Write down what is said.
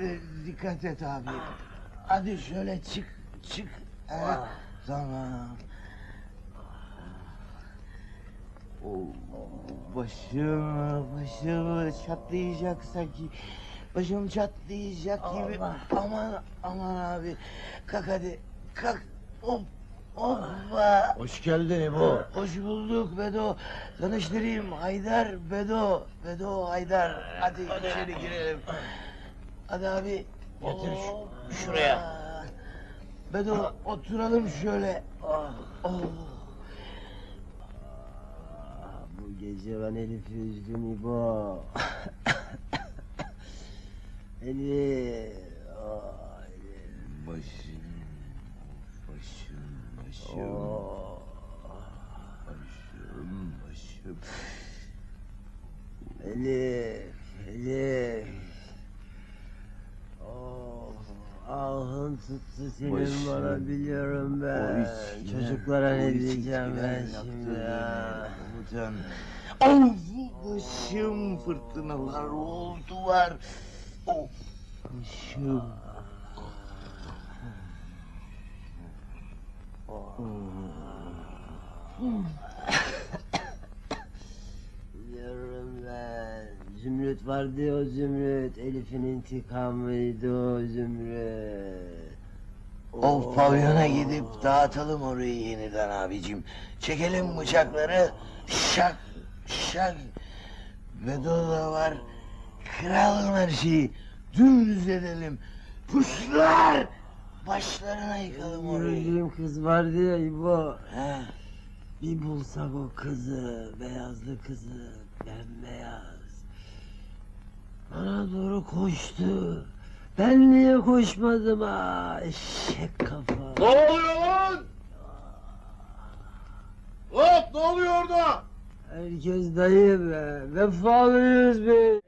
e, dikkat et abi. Hadi şöyle çık, çık. Ha, tamam. Oo, başım, başım çatlayacak sanki. Başım çatlayacak gibi. Aman, aman abi. Kalk hadi, kalk. Hop, hoppa. Hoş geldin İbo. Hoş bulduk Bedo. Tanıştırayım Haydar Bedo. Bedo Haydar. Hadi, içeri girelim. Hadi abi. Getir Hoppa. şuraya. Bedo oturalım şöyle. Oh. Bu gece ben Elif'i üzdüm İbo. Elif. Aa, Elif. Başım, başım, başım, Oo. başım, başım. Elif. Elif. Oh, ahın tuttu senin Başım. bana biliyorum O ben. Çocuklara ne diyeceğim ben şimdi ya. komutan. Of başım fırtınalar oldular. Of başım. Biliyorum Zümrüt vardı ya o Zümrüt. Elif'in intikamıydı o Zümrüt. Of pavyona gidip dağıtalım orayı yeniden abicim. Çekelim bıçakları. Şak şak. Bedo da var. Kıralım her şeyi. Dümdüz edelim. Puşlar. Başlarına yıkalım orayı. Gördüğüm kız vardı ya İbo. He. Bir bulsak o kızı, beyazlı kızı, bembeyaz. Koştu. Ben niye koşmadım ha? Eşek kafa. Ne oluyor lan? Hop ne oluyor orada? Herkes dayı be. Vefalıyız be.